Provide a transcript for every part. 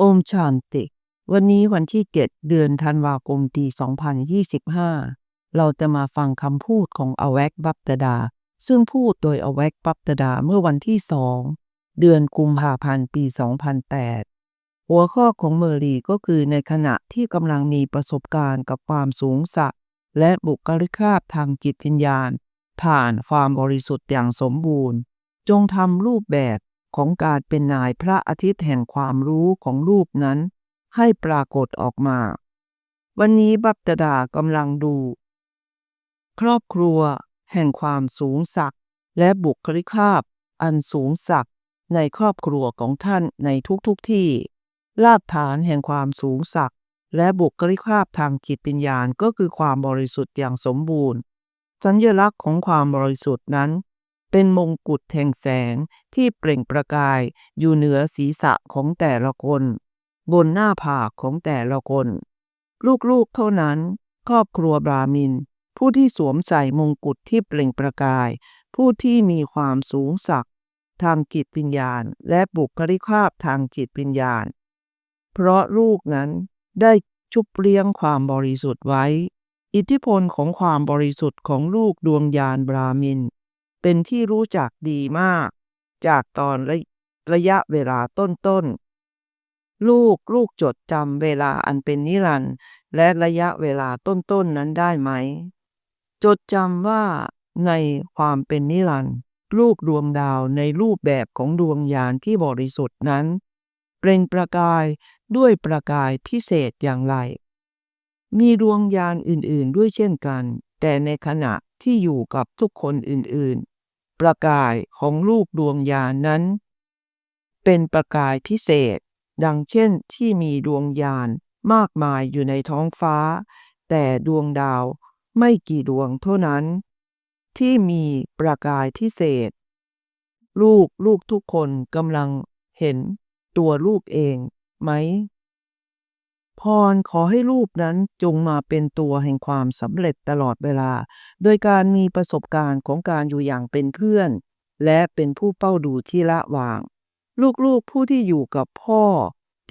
อมชานติ วันนี้วันที่ 7 เดือนธันวาคมปี 2025 เราจะมาฟังคำพูดของอแวกบัปตดา ซึ่งพูดโดยอแวกบัปตดาเมื่อวันที่2เดือนกุมภาพันธ์ปี 2008 หัวข้อของเมอรีก็คือในขณะที่กำลังมีประสบการณ์กับความสูงสักและบุคลิกภาพทางจิตวิญญาณ ผ่านความบริสุทธิ์อย่างสมบูรณ์ จงทำรูปแบบ ของการเป็นนายพระอาทิตย์แห่งความรู้ของรูปนั้น ให้ปรากฏออกมา วันนี้บัพตดากำลังดู ครอบครัว แห่งความสูงสักและบุคลิกภาพ อันสูงสักในครอบครัวของท่านในทุกๆทที่รากฐานแห่งความสูงสักและบุคลิกภาพทางจิตวิญญาณก็คือความบริสุทธิ์อย่างสมบูรณ์ สัญลักษณ์ของความบริสุทธิ์นั้น เป็นมงกุฎแห่งแสงที่เปล่งประกายอยู่เหนือศีรษะของแต่ละคน บนหน้าผากของแต่ละคน ลูกๆเท่านั้น ครอบครัวบรามิน ผู้ที่สวมใส่มงกุฎที่เปล่งประกาย ผู้ที่มีความสูงสักทางจิตวิญญาณ และบุคลิกภาพทางจิตวิญญาณ เพราะลูกนั้นได้ชุบเลี้ยงความบริสุทธิ์ไว้ อิทธิพลของความบริสุทธิ์ของลูกดวงยานบรามิน เป็นที่รู้จักดีมาก จากตอนระระยะเวลาต้นๆ ลูกลูกจดจำเวลาอันเป็นนิรันดร์และระยะเวลาต้นๆนนั้นได้ไหม จดจำว่าในความเป็นนิรันดร์ลูกดวงดาวในรูปแบบของดวงยานที่บริสุทธิ์นั้น เปล่งประกายด้วยประกายพิเศษอย่างไร มีดวงยานอื่นๆด้วยเช่นกัน แต่ในขณะที่อยู่กับทุกคนอื่นๆ ประกายของลูกดวงยานนั้น เป็นประกายพิเศษ ดังเช่นที่มีดวงยานมากมายอยู่ในท้องฟ้า แต่ดวงดาวไม่กี่ดวงเท่านั้น ที่มีประกายพิเศษ ลูกลูกทุกคนกำลังเห็นตัวลูกเองไหม พรขอให้ลูกนั้นจงมาเป็นตัวแห่งความสำเร็จตลอดเวลา โดยการมีประสบการณ์ของการอยู่อย่างเป็นเพื่อน และเป็นผู้เป้าดูที่ละวาง ลูกๆผู้ที่อยู่กับพ่อ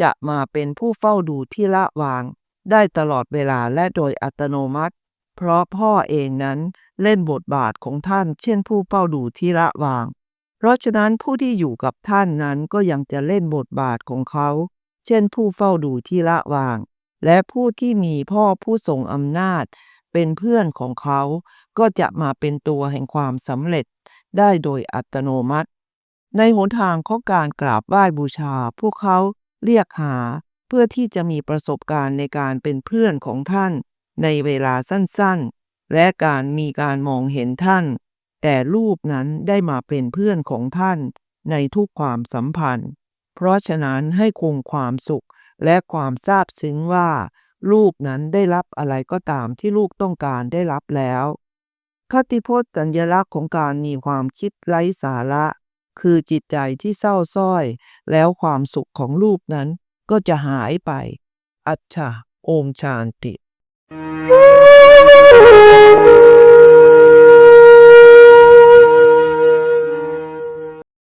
จะมาเป็นผู้เฝ้าดูที่ละวาง ได้ตลอดเวลาและโดยอัตโนมัติ เพราะพ่อเองนั้นเล่นบทบาทของท่าน เช่นผู้เป้าดูที่ละวาง เพราะฉะนั้นผู้ที่อยู่กับท่านนั้นก็ยังจะเล่นบทบาทของเขา เช่นผู้เฝ้าดูที่ละวาง และผู้ที่มีพ่อผู้ทรงอำนาจ เป็นเพื่อนของเขา ก็จะมาเป็นตัวแห่งความสำเร็จได้โดยอัตโนมัติ ในหนทางของการกราบไหว้บูชา พวกเขาเรียกหาเพื่อที่จะมีประสบการณ์ในการเป็นเพื่อนของท่าน ในเวลาสั้นๆ และการมีการมองเห็นท่าน แต่รูปนั้นได้มาเป็นเพื่อนของท่านในทุกความสัมพันธ์ เพราะฉะนั้นให้คงความสุขและความซาบซึ้งว่า ลูกนั้นได้รับอะไรก็ตามที่ลูกต้องการได้รับแล้วคติพจน์สัญลักษณ์ของการมีความคิดไร้สาระ คือจิตใจที่เศร้าส้อย แล้วความสุขของลูกนั้นก็จะหายไป อัจฉาโอมชานติ Thank you.